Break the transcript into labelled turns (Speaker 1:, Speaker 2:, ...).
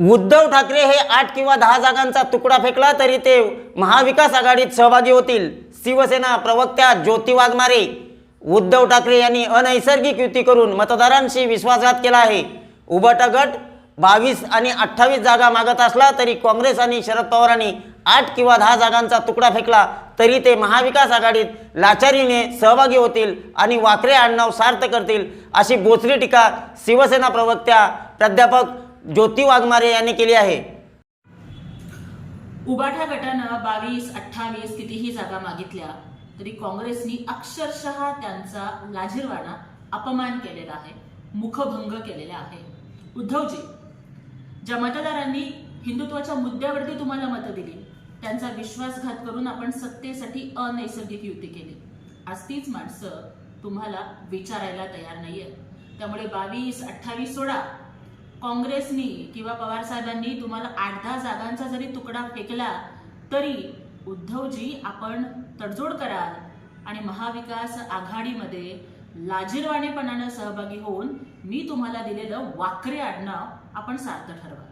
Speaker 1: उद्धव ठाकरे हे आठ किंवा दहा जागांचा तुकडा फेकला तरी ते महाविकास आघाडीत सहभागी होतील. शिवसेना प्रवक्त्या ज्योती वाघमारे उद्धव ठाकरे यांनी अनैसर्गिक युती करून मतदारांशी विश्वासघात केला आहे. उबटा गट बावीस आणि अठ्ठावीस जागा मागत असला तरी काँग्रेस आणि शरद पवारांनी आठ किंवा दहा जागांचा तुकडा फेकला तरी ते महाविकास आघाडीत लाचारीने सहभागी होतील आणि वाकरे आडनाव सार्थ करतील अशी बोचरी टीका शिवसेना प्रवक्त्या प्राध्यापक ज्योती वाघमारे यांनी केली आहे.
Speaker 2: उबाठा गटानं बावीस अठ्ठावीस कितीही जागा मागितल्या तरी काँग्रेसनी अक्षरशः त्यांचा लाजीरवाणा अपमान केलेला आहे मुखभंग केलेला आहे. उद्धवजी ज्या मतदारांनी हिंदुत्वाच्या मुद्द्यावरती तुम्हाला मतं दिली त्यांचा विश्वासघात करून आपण सत्तेसाठी अनैसर्गिक युती केली. आज तीच माणसं तुम्हाला विचारायला तयार नाहीये त्यामुळे बावीस अठ्ठावीस सोडा. काँग्रेसनी किंवा पवार साहेबांनी तुम्हाला आठ दहा जागांचा जरी तुकडा फेकला तरी उद्धवजी आपण तडजोड कराल आणि महाविकास आघाडीमध्ये लाजीरवाणेपणानं सहभागी होऊन मी तुम्हाला दिलेलं वाकरे आडनाव आपण सार्थ ठरवा